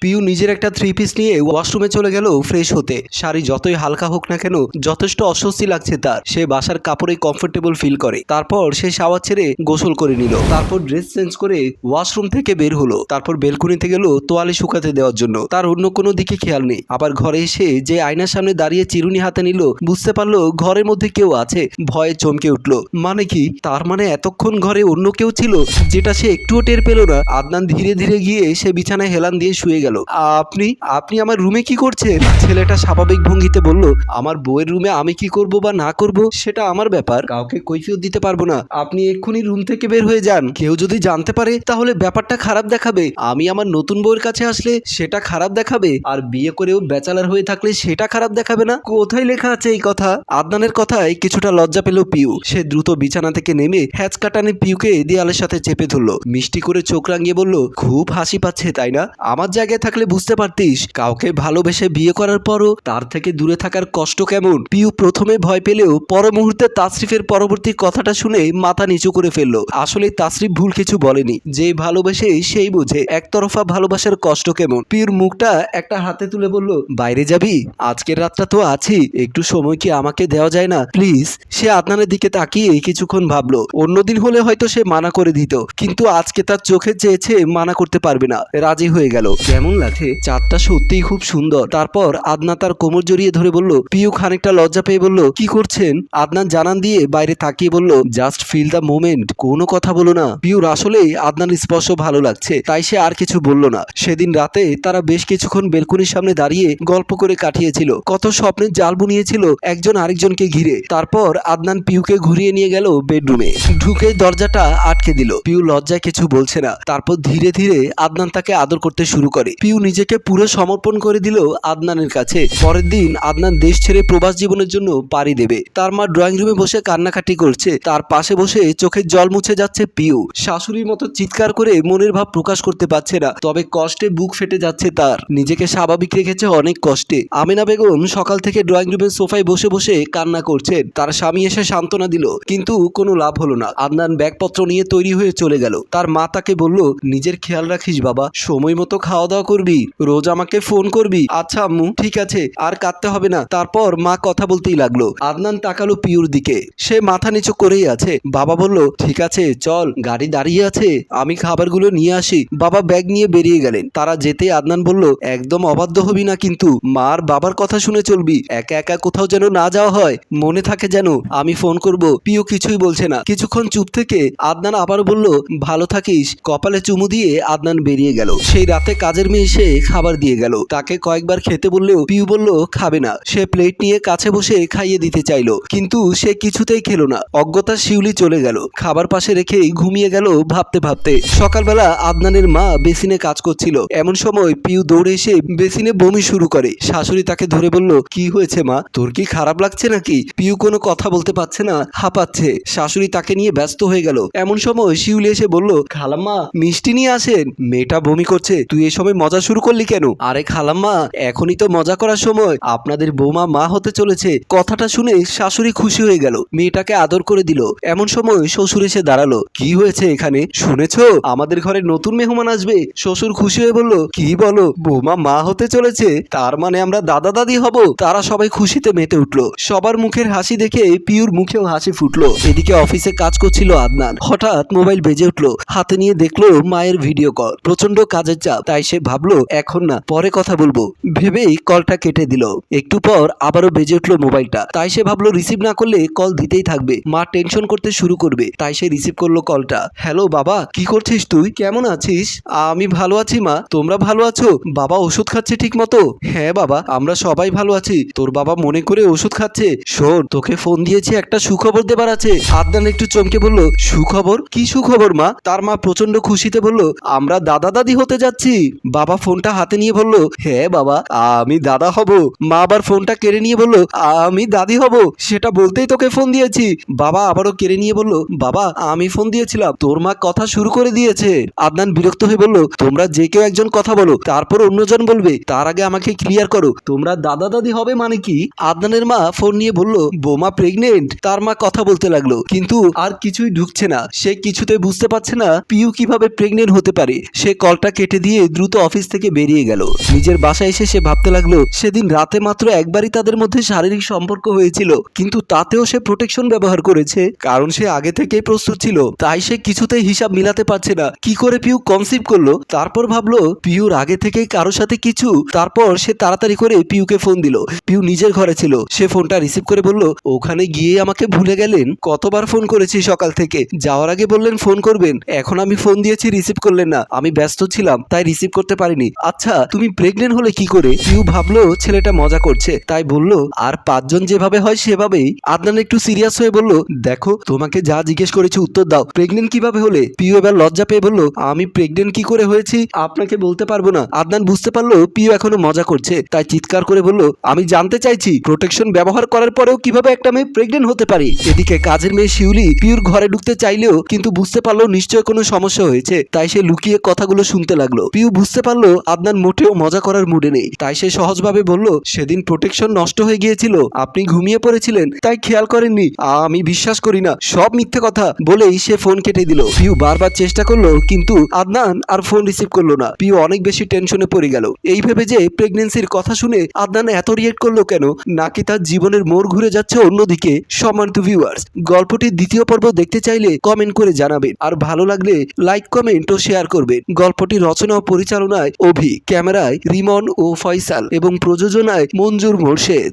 পিউ নিজের একটা three piece নিয়ে ওয়াশরুমে চলে গেল ফ্রেশ হতে। শাড়ি যতই হালকা হোক না কেন, যথেষ্ট অস্বস্তি লাগছে তার। সে বাসার কাপড়ে কমফোর্টেবল ফিল করে। তারপর সে শাওয়ার ছেড়ে গোসল করে নিল। তারপর ড্রেস চেঞ্জ করে ওয়াশরুম থেকে বের হলো। তারপর বেলকুনিতে গেল তোয়ালে শুকাতে দেওয়ার জন্য। তার অন্য কোনো দিকে খেয়াল নেই। আবার ঘরে এসে যে আয়নার সামনে দাঁড়িয়ে চিরুনি হাতে নিল, বুঝতে পারল ঘরের মধ্যে কেউ আছে। ভয়ে চমকে উঠল। মানে কি? তার মানে এতক্ষণ ঘরে অন্য কেউ ছিল, যেটা সে একটুও টের পেল না। আদনান ধীরে ধীরে গিয়ে সে বিছানায় হেলান দিয়ে শুয়ে গেল। আপনি আপনি আমার রুমে কি করছেন? ছেলেটা স্বাভাবিক ভঙ্গিতে বলল, আমার বউয়ের রুমে আমি কি করব বা না করব, সেটা আমার ব্যাপার। কাউকে কৈফিয়ত দিতে পারব না। আপনি এক্ষুনি রুম থেকে বের হয়ে যান। কেউ যদি জানতে পারে, তাহলে ব্যাপারটা খারাপ দেখাবে। আমি আমার নতুন বউয়ের কাছে আসলে সেটা খারাপ দেখাবে। আর বিয়ে করেও ব্যাচেলার হয়ে থাকলে সেটা খারাপ দেখাবে না? কোথায় লেখা আছে এই কথা? আদনানের কথায় কিছুটা লজ্জা পেল পিউ। সে দ্রুত বিছানা থেকে নেমে হ্যাচ কাটানে পিউকে দেয়ালের সাথে চেপে ধরলো। মিষ্টি করে চোখ রাঙিয়ে বলল, খুব হাসি পাচ্ছে, তাই না? আমার জায়গায় থাকলে বুঝতে পারতিস, কাউকে ভালোবেসে বিয়ে করার পরও তার থেকে দূরে থাকার কষ্ট কেমন? পিউ প্রথমে ভয় পেলেও পর মুহূর্তে তাসরিফের পরবর্তী কথাটা শুনে মাথা নিচু করে ফেলল। আসলে তাসরিফ ভুল কিছু বলেনি। যে ভালোবেসে সেই বুঝে একতরফা ভালোবাসার কষ্ট কেমন। পিউর মুখটা একটা হাতে তুলে বলল, বাইরে যাবি? আজকের রাতটা তো আছি। একটু সময় কি আমাকে দেওয়া যায় না? প্লিজ। সে আদনানের দিকে তাকিয়ে কিছুক্ষণ ভাবলো। অন্যদিন হলে হয়তো সে মানা করে দিত, কিন্তু আজকে তার চোখে চেয়েছে মানা করতে পারবে না। রাজি হয়ে গেল। কেমন লাগছে? চাঁদটা সত্যিই খুব সুন্দর। তারপর আদনা তার কোমর জড়িয়ে ধরে বলল, পিউ খানিকটা লজ্জা পেয়ে বলল, কি করছেন? আদনান জানান দিয়ে বাইরে তাকিয়ে বলল, জাস্ট ফিল দ্য মোমেন্ট, কোনো কথা বলো না। পিউর আসলেই আদনান স্পর্শ ভালো লাগছে, তাই সে আর কিছু বলল না। সেদিন রাতে তারা বেশ কিছুক্ষণ বেলকুনির সামনে দাঁড়িয়ে গল্প করে কাটিয়েছিল। কত স্বপ্নের জাল বুনিয়েছিল একজন আরেকজনকে ঘিরে। তারপর আদনান পিউকে ঘুরিয়ে নিয়ে গেল বেডরুমে। ঢুকে দরজাটা আটকে দিল। পিউ লজ্জায় কিছু বলছে না। তারপর ধীরে ধীরে আদনান তাকে আদর করতে শুরু করে। পিউ নিজেকে পুরো সমর্পণ করে দিল আদনানের কাছে। পরের দিন আদনান দেশ ছেড়ে প্রবাস জীবনের জন্য পাড়ি দেবে। তার মা ড্রয়িং রুমে বসে কান্নাকাটি করছে। তার পাশে বসে চোখের জল মুছে যাচ্ছে পিউ। শাশুড়ির মতো চিৎকার করে মনের ভাব প্রকাশ করতে পারছে না। তবে কষ্টে বুক ফেটে যাচ্ছে তার। নিজেকে স্বাভাবিক রেখেছে অনেক কষ্টে। আমিনা বেগম সকাল থেকে ড্রয়িং রুমের সোফায় বসে বসে কান্না করছেন। তার স্বামী এসে সান্ত্বনা দিল, কিন্তু কোনো লাভ হলো না। আদনান ব্যাগপত্র নিয়ে তৈরি হয়ে চলে গেল। তার মা তাকে বলল, নিজের খেয়াল রাখিস বাবা। সময় মতো খাওয়া দাওয়া করবি? রোজ আমাকে ফোন করবি? আচ্ছা আম্মু, ঠিক আছে, আর কাঁদতে হবে না। তারপর মা কথা বলতেই লাগল। আদনান তাকালো পিউর দিকে। সে মাথা নিচু করেই আছে। বাবা বলল, ঠিক আছে, চল, গাড়ি দাঁড়িয়ে আছে। আমি খাবারগুলো নিয়ে আসি। বাবা ব্যাগ নিয়ে বেরিয়ে গেলেন। তারা যেতে আদনান বলল, একদম অবাধ্য হবি না কিন্তু। মার বাবার কথা শুনে চলবি। একা একা কোথাও যেন না যাওয়া হয়। মনে থাকে যেন আমি ফোন করব। পিও কিছুই বলছে না। কিছুক্ষণ চুপ থেকে আদনান আবার বলল, ভালো থাকিস। কপালে চুমু দিয়ে আদনান বেরিয়ে গেল। সেই রাতে কাজের এসে খাবার দিয়ে গেল। তাকে কয়েকবার খেতে বললেও পিউ বলল, খাবে না। সে প্লেট নিয়ে কাছে বসে খাইয়ে দিতে চাইলো, কিন্তু সে কিছুতেই খেলো না। অজ্ঞতা শিউলি চলে গেল। খাবার পাশে রেখেই ঘুমিয়ে গেল ভাবতে ভাবতে। সকালবেলা আদনানের মা বেসিনে কাজ করছিল। এমন সময় পিউ দৌড়ে এসে বেসিনে বমি শুরু করে। শাশুড়ি তাকে ধরে বলল, কি হয়েছে মা? তোর কি খারাপ লাগছে নাকি? পিউ কোনো কথা বলতে পারছে না, হাঁপাচ্ছে। শাশুড়ি তাকে নিয়ে ব্যস্ত হয়ে গেল। এমন সময় শিউলি এসে বলল, খালাম্মা, মিষ্টি নিয়ে আসেন। মেয়েটা বমি করছে। তুই এ সময় মজা শুরু করলি কেন? আরে খালাম্মা, এখনই তো মজা করার সময়। আপনাদের বৌমা মা হতে চলেছে। কথাটা শুনে শাশুড়ি খুশি হয়ে গেল। মেয়েটাকে আদর করে দিল। এমন সময় শ্বশুর এসে দাঁড়াল। কি হয়েছে এখানে? শুনেছ? আমাদের ঘরে নতুন মেহমান আসবে। শ্বশুর খুশি হয়ে বলল, কি বলো? বৌমা মা হতে চলেছে। তার মানে আমরা দাদা দাদি হব। তারা সবাই খুশিতে মেতে উঠল। সবার মুখের হাসি দেখে পিউর মুখেও হাসি ফুটলো। এদিকে অফিসে কাজ করছিল আদনান। হঠাৎ মোবাইল বেজে উঠল। হাতে নিয়ে দেখল মায়ের ভিডিও কল। প্রচণ্ড কাজের চাপ, তাই সে ভাবলো, এখন না, পরে কথা বলব। ভেবেই কলটা কেটে দিল। একটু পর আবারও বেজে উঠল মোবাইলটা। তাই সে ভাবলো, রিসিভ না করলে কল দিতেই থাকবে। মা টেনশন করতে শুরু করবে। তাই সে রিসিভ করল কলটা। হ্যালো, বাবা, কি করছিস তুই? কেমন আছিস? আমি ভালো আছি, মা। তোমরা ভালো আছো? বাবা ওষুধ খাচ্ছে ঠিক মতো? হ্যাঁ বাবা, আমরা সবাই ভালো আছি। তোর বাবা মনে করে ওষুধ খাচ্ছে। শোন, তোকে ফোন দিয়েছি, একটা সুখবর দেবার আছে। আদনান একটু চমকে বলল, সুখবর? কি সুখবর, মা? তার মা প্রচণ্ড খুশিতে বলল, আমরা দাদা দাদি হতে যাচ্ছি। বাবা ফোনটা হাতে নিয়ে বলল হ্যাঁ বাবা, আমি দাদা হব। মা আবার ফোনটা কেড়ে নিয়ে বলল, আমি দাদি হব। সেটা বলতেই তোকে ফোন দিয়েছি। বাবা আবারও কেড়ে নিয়ে বলল, বাবা, আমি ফোন দিয়েছিলাম, তোর মা কথা শুরু করে দিয়েছে। আদনান বিরক্ত হয়ে বলল, তোমরা যে কেউ একজন কথা বলো, তারপর অন্যজন বলবে, তার আগে আমাকে ক্লিয়ার করো। তোমরা দাদা দাদি হবে মানে কি? আদনানের মা ফোন নিয়ে বলল, বোমা প্রেগনেন্ট তার মা কথা বলতে লাগল, কিন্তু আর কিছুই ঢুকছে না। সে কিছুতে বুঝতে পারছে না, পিউ কীভাবে প্রেগনেন্ট হতে পারে। সে কলটা কেটে দিয়ে দ্রুত অফিস থেকে বেরিয়ে গেল। নিজের বাসায় এসে সে ভাবতে লাগল, সেদিন রাতে মাত্র একবারই তাদের মধ্যে শারীরিক সম্পর্ক হয়েছিল, কিন্তু তাতেও সে প্রোটেকশন ব্যবহার করেছে। কারণ সে আগে থেকেই প্রস্তুত ছিল, তাই সে কিছুতেই হিসাব মিলাতে পারছে না। কি করে পিউ কনসিভ করল? তারপর ভাবলো, পিউর আগে থেকেই কারোর সাথে কিছু, তারপর সে তাড়াতাড়ি করে পিউকে ফোন দিল। পিউ নিজের ঘরে ছিল, সে ফোনটা রিসিভ করে বলল, ওখানে গিয়ে আমাকে ভুলে গেলেন? কতবার ফোন করেছি সকাল থেকে? যাওয়ার আগে বললেন ফোন করবেন। এখন আমি ফোন দিয়েছি রিসিভ করলেন না। আমি ব্যস্ত ছিলাম, তাই রিসিভ করতে পারিনি। আচ্ছা তুমি প্রেগনেন্ট হলে কি করে? পিউ ভাবলো, ছেলেটা মজা করছে। তাই বলল, আর পাঁচজন যেভাবে হয়, সেভাবেই। আদনান একটু সিরিয়াস হয়ে বলল, দেখো, তোমাকে যা জিজ্ঞেস করেছি উত্তর দাও। প্রেগনেন্ট কীভাবে হলে? পিউ এবার লজ্জা পেয়ে বলল, আমি প্রেগনেন্ট কি করে হয়েছি, আপনাকে বলতে পারব না। আদনান বুঝতে পারল, পিউ এখনও মজা করছে। তাই চিৎকার করে বলল, আমি জানতে চাইছি প্রোটেকশন ব্যবহার করার পরেও কীভাবে একটা মেয়ে প্রেগনেন্ট হতে পারে? এদিকে কাজের মেয়ে শিউলি পিউর ঘরে ঢুকতে চাইলেও কিন্তু বুঝতে পারল নিশ্চয় কোনো সমস্যা হয়েছে। তাই সে লুকিয়ে কথাগুলো শুনতে লাগল। পিউ বুঝতে পারল আদনান মোটেও মজা করার মুডে নেই। তাই সে সহজভাবে বলল, সেদিন প্রোটেকশন নষ্ট হয়ে গিয়েছিল। আপনি ঘুমিয়ে পড়েছিলেন, তাই খেয়াল করেননি। আমি বিশ্বাস করি না। সব মিথ্যে কথা। বলেই সে ফোন কেটে দিল। পিউ বারবার চেষ্টা করল, কিন্তু আদনান আর ফোন রিসিভ করল না। পিউ অনেক বেশি টেনশনে পড়ে গেল। এই ভেবে যে প্রেগনেন্সির কথা শুনে আদনান এত রিয়েক্ট করল কেন, নাকি তার জীবনের মোড় ঘুরে যাচ্ছে অন্যদিকে? সম্মানিত ভিউয়ার্স গল্পটির দ্বিতীয় পর্ব দেখতে চাইলে কমেন্ট করে জানাবেন। আর ভালো লাগলে লাইক কমেন্ট ও শেয়ার করবেন। গল্পটি রচনা ও পরিচালনায় অভি ক্যামেরায় রিমন ও ফয়সাল এবং প্রযোজনায় মঞ্জুর মোর্শেদ।